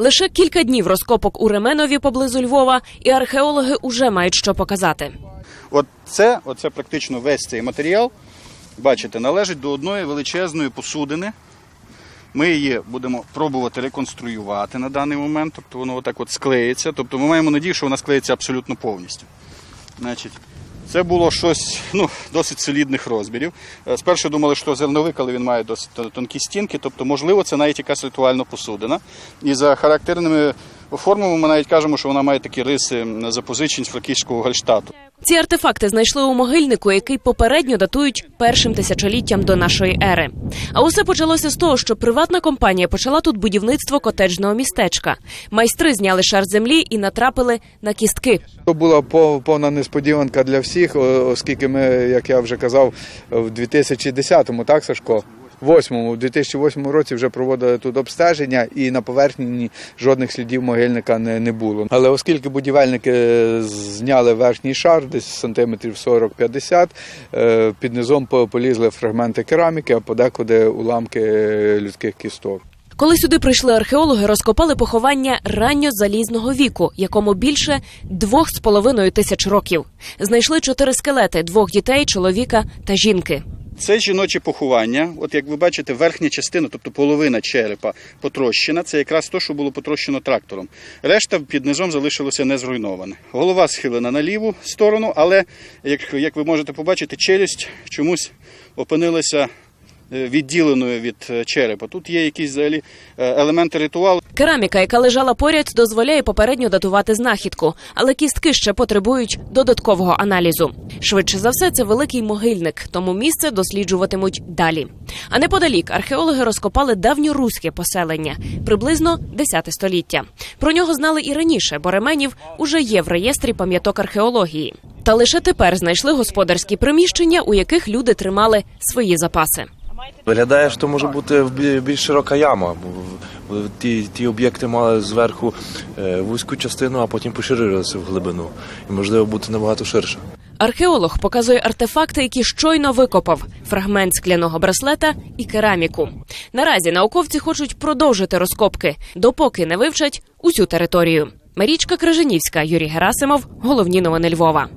Лише кілька днів розкопок у Ременові поблизу Львова, і археологи уже мають що показати. От це, оце практично весь цей матеріал, бачите, належить до одної величезної посудини. Ми її будемо пробувати реконструювати на даний момент, тобто воно отак от склеїться. Тобто ми маємо надію, що вона склеїться абсолютно повністю. Значить, це було щось ну, досить солідних розмірів. Е, Спершу думали, що зерновик, але він має досить тонкі стінки, тобто, можливо, це навіть якась ритуальна посудина. І за характерними формами ми навіть кажемо, що вона має такі риси запозичень з фракійського гальштату. Ці артефакти знайшли у могильнику, який попередньо датують першим тисячоліттям до нашої ери. А усе почалося з того, що приватна компанія почала тут будівництво котеджного містечка. Майстри зняли шар землі і натрапили на кістки. То була пов- повна несподіванка для всіх, оскільки ми, як я вже казав, в 2010-му, так, Сашко? В 2008 році вже проводили тут обстеження, і на поверхні жодних слідів могильника не, не було. Але оскільки будівельники е, зняли верхній шар, десь сантиметрів 40-50, е, під низом по- полізли фрагменти кераміки, а подекуди уламки е, людських кісток. Коли сюди прийшли археологи, розкопали поховання ранньозалізного віку, якому більше двох з половиною тисяч років. Знайшли чотири скелети двох дітей, чоловіка та жінки. Це жіноче поховання. От як ви бачите, верхня частина, тобто половина черепа потрощена. Це якраз то, що було потрощено трактором. Решта під низом залишилося не зруйноване. Голова схилена на ліву сторону, але як, як ви можете побачити, челюсть чомусь опинилася відділеною від е, черепа. Тут є якісь взагалі е, елементи ритуалу. Кераміка, яка лежала поряд, дозволяє попередньо датувати знахідку, але кістки ще потребують додаткового аналізу. Швидше за все, це великий могильник, тому місце досліджуватимуть далі. А неподалік археологи розкопали давньоруське поселення, приблизно 10 століття. Про нього знали і раніше, бо Ременів уже є в реєстрі пам'яток археології. Та лише тепер знайшли господарські приміщення, у яких люди тримали свої запаси. Виглядає, що може бути бі- більш широка яма, ті, ті об'єкти мали зверху е, вузьку частину, а потім поширилися в глибину. І можливо бути набагато ширше. Археолог показує артефакти, які щойно викопав: фрагмент скляного браслета і кераміку. Наразі науковці хочуть продовжити розкопки, допоки не вивчать усю територію. Марічка Крижанівська, Юрій Герасимов. Головні новини Львова.